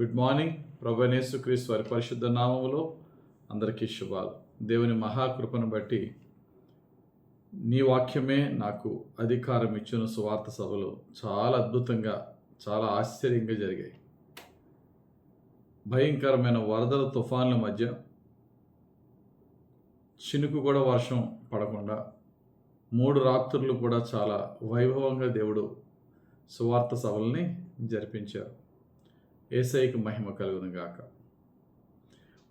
Good morning ప్రభనేసు క్రీస్ వారి పరిశుద్ధ నామములో అందరికీ శుభాలు. దేవుని మహాకృపను బట్టి నీ వాక్యమే నాకు అధికారం ఇచ్చిన సువార్త సభలు చాలా అద్భుతంగా చాలా ఆశ్చర్యంగా జరిగాయి. భయంకరమైన వరదల తుఫాన్ల మధ్య చినుకు కూడా వర్షం పడకుండా మూడు రాత్రులు కూడా చాలా వైభవంగా దేవుడు సువార్త సభల్ని జరిపించారు. ఏసైకి మహిమ కలుగును గాక.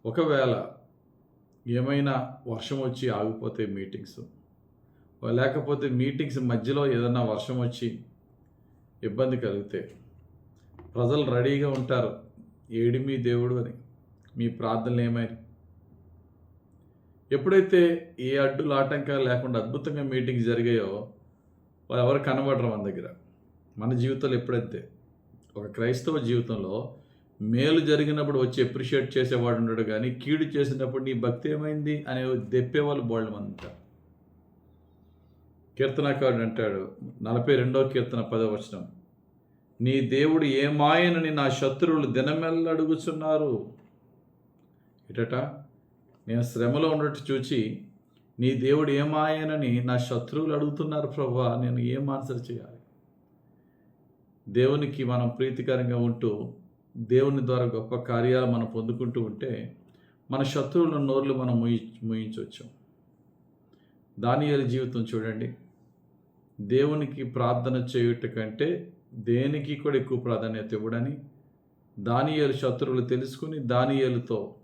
ఒకవేళ ఏమైనా వర్షం వచ్చి ఆగిపోతే మీటింగ్స్. లేకపోతే మీటింగ్స్ మధ్యలో ఏదన్నా వర్షం వచ్చి ఇబ్బంది కలిగితే ప్రజలు రెడీగా ఉంటారు. ఏడి మీ దేవుడు అని మీ ప్రార్థనలు ఏమైనా. ఎప్పుడైతే ఏ అడ్డులు ఆటంకాలు లేకుండా అద్భుతంగా మీటింగ్స్ జరిగాయో వాళ్ళు ఎవరు కనబడరు మన దగ్గర. మన జీవితంలో ఎప్పుడైతే ఒక క్రైస్తవ జీవితంలో మేలు జరిగినప్పుడు వచ్చి అప్రిషియేట్ చేసేవాడు ఉండడు కానీ కీడు చేసినప్పుడు నీ భక్తి ఏమైంది అనే దెప్పేవాళ్ళు బోళ్ళం అంటారు కీర్తనకారుడు అంటాడు నలభై రెండో కీర్తన పదవచనం నీ దేవుడు ఏమాయనని నా శత్రువులు దినమెల్ల అడుగుచున్నారు. ఇటట నేను శ్రమలో ఉన్నట్టు చూచి నీ దేవుడు ఏమాయనని నా శత్రువులు అడుగుతున్నారు ప్రభా నేను ఏం ఆన్సర్ చేయాలి? దేవునికి మనం ప్రీతికరంగా ఉంటూ దేవుని ద్వారా గొప్ప కార్యాలు మనం పొందుకుంటూ ఉంటే మన శత్రువుల నోర్లు మనం ముయి ముయించవచ్చు. దానియాల జీవితం చూడండి. దేవునికి ప్రార్థన చేయుట కంటే దేనికి కూడా ఎక్కువ ప్రాధాన్యత ఇవ్వడని దానియాలు శత్రువులు తెలుసుకుని దానియాలతో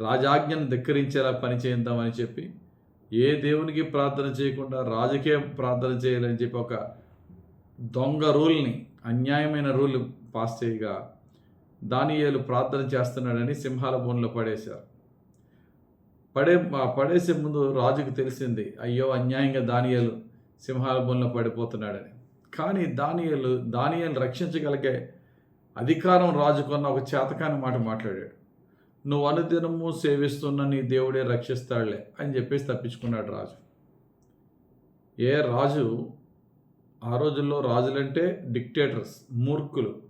రాజాజ్ఞను ధిక్కరించేలా పని చేద్దామని చెప్పి ఏ దేవునికి ప్రార్థన చేయకుండా రాజకీయ ప్రార్థన చేయాలని చెప్పి ఒక దొంగ రూల్ని అన్యాయమైన రూల్ పాస్ చేయగా దానియేలు ప్రార్థన చేస్తున్నాడని సింహాల బోన్లో పడేశారు. పడే పడేసే ముందు రాజుకు తెలిసింది అయ్యో అన్యాయంగా దానియాలు సింహాల బోన్లో పడిపోతున్నాడని. కానీ దానియాలు దానియాలు రక్షించగలిగే అధికారం రాజుకున్న ఒక చేతకాని మాట మాట్లాడాడు. నువ్వు అనుదినము సేవిస్తున్న నీ దేవుడే రక్షిస్తాడులే అని చెప్పేసి తప్పించుకున్నాడు రాజు. ఏ రాజు ఆ రోజుల్లో రాజులంటే డిక్టేటర్స్ మూర్ఖులు.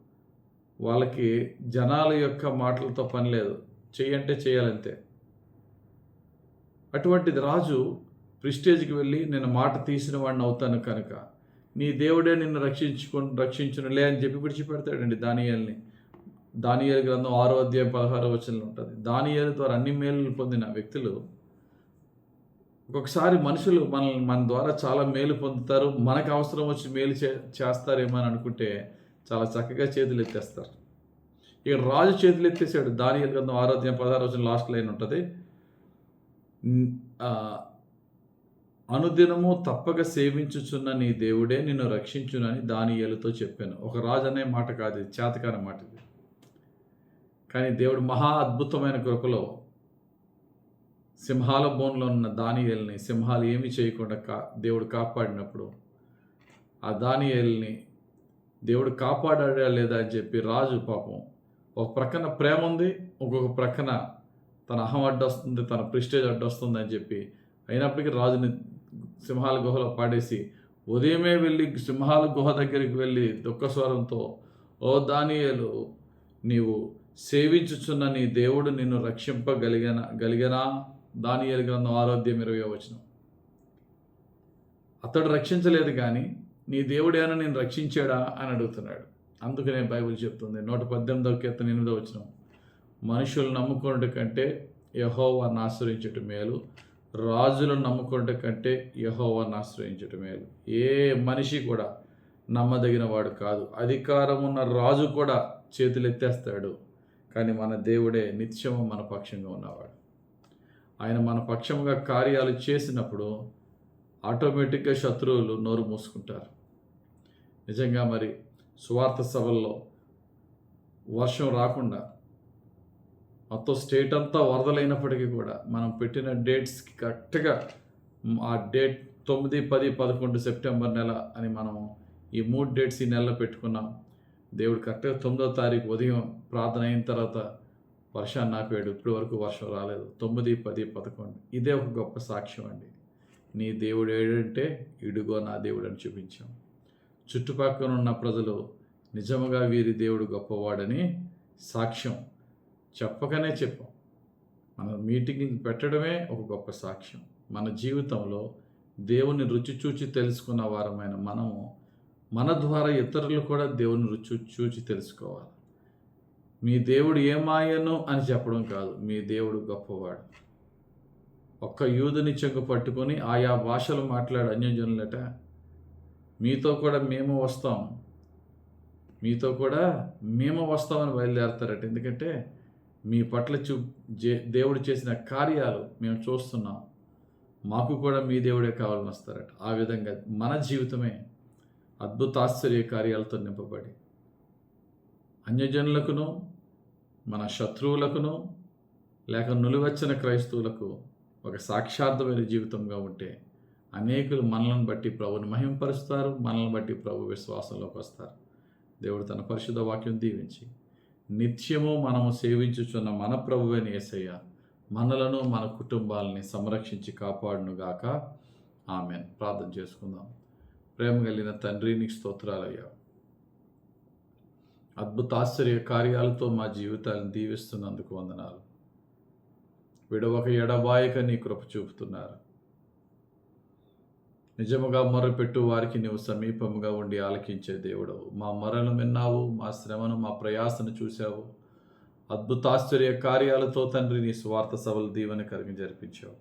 వాళ్ళకి జనాల యొక్క మాటలతో పని లేదు. చెయ్యంటే చేయాలంతే అటువంటిది రాజు ప్రిస్టేజ్కి వెళ్ళి నేను మాట తీసిన వాడిని అవుతాను కనుక. నీ దేవుడే నిన్ను రక్షించుకు రక్షించునులే అని చెప్పి విడిచిపెడతాడండి దానియాల్ని. దానియాల గ్రంథం ఆరో అధ్యాయం పదహారో వచనంలో ఉంటుంది. దానియాల ద్వారా అన్ని మేలు పొందిన వ్యక్తులు ఒక్కొక్కసారి మనుషులు మనల్ని మన ద్వారా చాలా మేలు పొందుతారు మనకు అవసరం వచ్చి మేలు చే చేస్తారేమో అని అనుకుంటే చాలా చక్కగా చేతులు ఎత్తేస్తారు. ఇక రాజు చేతులు ఎత్తేసాడు. దాని గ్రంథం ఆరోగ్యం పదహారు వచ్చిన లాస్ట్ లైన్ ఉంటుంది. అనుదినము తప్పక సేవించుచున్న నీ దేవుడే నిన్ను రక్షించునని దానియేలుతో చెప్పాను. ఒక రాజు అనే మాట కాదు చేతకాని మాట ఇది కానీ దేవుడు మహా అద్భుతమైన కృపలో సింహాల బోన్లో ఉన్న దానియల్ని సింహాలు ఏమి చేయకుండా కా దేవుడు కాపాడినప్పుడు ఆ దానియల్ని దేవుడు కాపాడా లేదా అని చెప్పి రాజు పాపం ఒక ప్రక్కన ప్రేమ ఉంది ఒక్కొక్క ప్రక్కన తన అహం అడ్డొస్తుంది తన ప్రిస్టేజ్ అడ్డొస్తుంది అని చెప్పి అయినప్పటికీ రాజుని సింహాల గుహలో పాడేసి ఉదయమే వెళ్ళి సింహాల గుహ దగ్గరికి వెళ్ళి దుఃఖస్వరంతో ఓ దానియలు నీవు సేవించుచున్న నీ దేవుడు నిన్ను రక్షింపగలిగిన గలిగనా? దానియలు గ్రంథం ఆరోగ్యం ఇరవై వచ్చిన అతడు రక్షించలేదు కానీ నీ దేవుడేనా నేను రక్షించాడా అని అడుగుతున్నాడు. అందుకనే బైబిల్ చెప్తుంది. నూట పద్దెనిమిదవ కీర్తన ఎనిమిదవ వచ్చిన మనుషులు నమ్ముకున్నట కంటే యహోవాన్ని ఆశ్రయించటం మేలు. రాజులను నమ్ముకున్నట కంటే యహోవాన్ని ఆశ్రయించటం మేలు. ఏ మనిషి కూడా నమ్మదగిన వాడు కాదు. అధికారం ఉన్న రాజు కూడా చేతులు ఎత్తేస్తాడు కానీ మన దేవుడే నిత్యము మన పక్షంగా ఉన్నవాడు. ఆయన మన పక్షంగా కార్యాలు చేసినప్పుడు ఆటోమేటిక్గా శత్రువులు నోరు మూసుకుంటారు. నిజంగా మరి సువార్త సభల్లో వర్షం రాకుండా మొత్తం స్టేట్ అంతా వరదలైనప్పటికీ కూడా మనం పెట్టిన డేట్స్కి కరెక్ట్గా ఆ డేట్ తొమ్మిది పది పదకొండు సెప్టెంబర్ నెల అని మనం ఈ మూడు డేట్స్ ఈ నెలలో పెట్టుకున్నాం. దేవుడు కరెక్ట్గా తొమ్మిదో తారీఖు ఉదయం ప్రార్థన అయిన తర్వాత వర్షాన్ని ఆపాడు ఇప్పటి వరకు వర్షం రాలేదు. తొమ్మిది పది పదకొండు. ఇదే ఒక గొప్ప సాక్ష్యం అండి. నీ దేవుడు ఏడంటే ఇడుగో నా దేవుడు అని చూపించాం. చుట్టుపక్కల ఉన్న ప్రజలు నిజముగా వీరి దేవుడు గొప్పవాడని సాక్ష్యం చెప్పకనే చెప్పాం. మన మీటింగ్ పెట్టడమే ఒక గొప్ప సాక్ష్యం. మన జీవితంలో దేవుని రుచి చూచి తెలుసుకున్న వారమైన మనము మన ద్వారా ఇతరులు కూడా దేవుని రుచి చూచి తెలుసుకోవాలి. మీ దేవుడు ఏమాయను అని చెప్పడం కాదు. మీ దేవుడు గొప్పవాడు. ఒక్క యూదుని చెంగు పట్టుకొని ఆయా భాషలు మాట్లాడు అన్యజనులట మీతో కూడా మేము వస్తాం. మీతో కూడా మేము వస్తామని బయలుదేరతారట. ఎందుకంటే మీ పట్ల చూ దేవుడు చేసిన కార్యాలు మేము చూస్తున్నాం. మాకు కూడా మీ దేవుడే కావాలని వస్తారట. ఆ విధంగా మన జీవితమే అద్భుత ఆశ్చర్య కార్యాలతో నింపబడి. అన్యజనులకును మన శత్రువులకును లేక నులివచ్చిన క్రైస్తవులకు ఒక సాక్షార్థమైన జీవితంగా ఉంటే అనేకులు మనల్ని బట్టి ప్రభుని మహింపరుస్తారు మనల్ని బట్టి ప్రభు విశ్వాసంలోకి వస్తారు. దేవుడు తన పరిశుద్ధ వాక్యం దీవించి నిత్యము మనము సేవించుచున్న మన ప్రభువైన యేసయ్య మనలను మన కుటుంబాలని సంరక్షించి కాపాడునుగాక. ఆమెన్. ప్రార్థన చేసుకుందాం. ప్రేమ కలిగిన తండ్రి నీకు స్తోత్రాలయ్యా అద్భుత ఆశ్చర్య కార్యాలతో మా జీవితాలను దీవిస్తున్నందుకు వందనాలు. విడవక ఎడబాయక నీ కృప చూపుతున్నారు. నిజముగా మొరపెట్టు వారికి నీవు సమీపముగా ఉండి ఆలకించే దేవుడవు. మా మొరను విన్నావు మా శ్రమను మా ప్రయాసను చూశావు. అద్భుతాశ్చర్య కార్యాలతో తండ్రి నీ స్వార్థ సభలు దీవెన కలిగి జరిపించావు.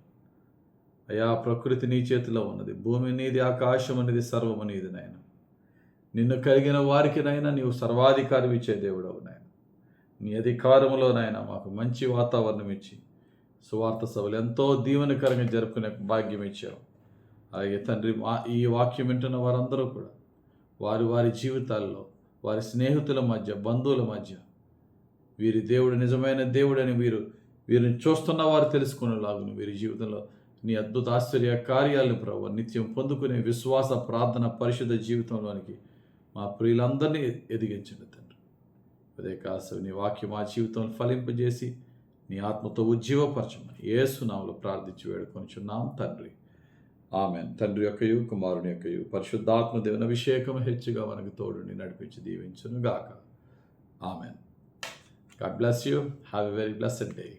అయా ప్రకృతి నీ చేతిలో ఉన్నది. భూమి నీది ఆకాశం అనేది సర్వము నీది నాయన. నిన్ను కలిగిన వారికి నైనా నీవు సర్వాధికారం ఇచ్చే దేవుడవు నాయన. నీ అధికారంలోనైనా నాయన మాకు మంచి వాతావరణం ఇచ్చి సువార్త సభలు ఎంతో దీవెనకరంగా జరుపుకునే భాగ్యం ఇచ్చావు. అలాగే తండ్రి మా- ఈ వాక్యం వింటున్న వారందరూ కూడా వారి వారి జీవితాల్లో వారి స్నేహితుల మధ్య బంధువుల మధ్య వీరి దేవుడు నిజమైన దేవుడని వీరు వీరిని చూస్తున్న వారు తెలుసుకునేలాగును వీరి జీవితంలో నీ అద్భుత ఆశ్చర్య కార్యాలను ప్రభు నిత్యం పొందుకునే విశ్వాస ప్రార్థన పరిశుద్ధ జీవితంలోనికి మా ప్రియులందరినీ ఎదిగించండి తండ్రి. అదే కాసు నీ వాక్యం మా జీవితంలో ఫలింపజేసి నీ ఆత్మతో ఉజ్జీవపరచమని ఏసునాములు ప్రార్థించి వేడుకొనిచున్నాం తండ్రి. ఆమెన్. తండ్రి యొక్కయు కుమారుని యొక్కయు పరిశుద్ధాత్మ దేవుని అభిషేకం హెచ్చుగా మనకు తోడుని నడిపించి దీవించును గాక amen. God bless you. Have a very blessed day.